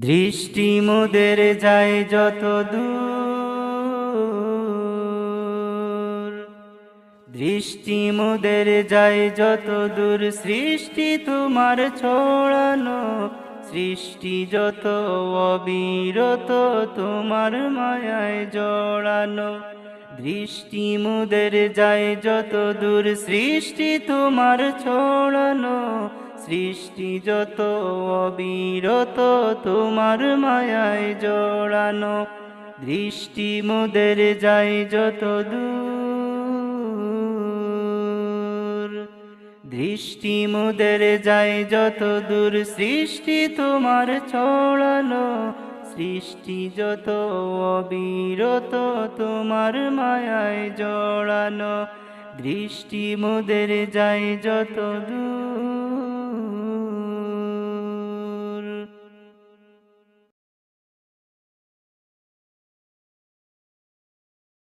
দৃষ্টি মোদের যায় যত দূর। দৃষ্টি মোদের যায় যত দূর, সৃষ্টি তোমার ছড়ানো। সৃষ্টি যত অবিরত, তোমার মায়ায় জড়ানো। দৃষ্টি মুদের যায় যত দূর, সৃষ্টি তোমার ছড়ানো। সৃষ্টি যত অবিরত, তোমার মায়ায় জড়ানো। দৃষ্টি মুদের যায় যত দূর। দৃষ্টি মুদের যায় যত দূর, সৃষ্টি তোমার ছড়ানো। সৃষ্টি যত অবিরত, তোমার মায়ায় জড়ানো। দৃষ্টি মুদের যায় যত দূর।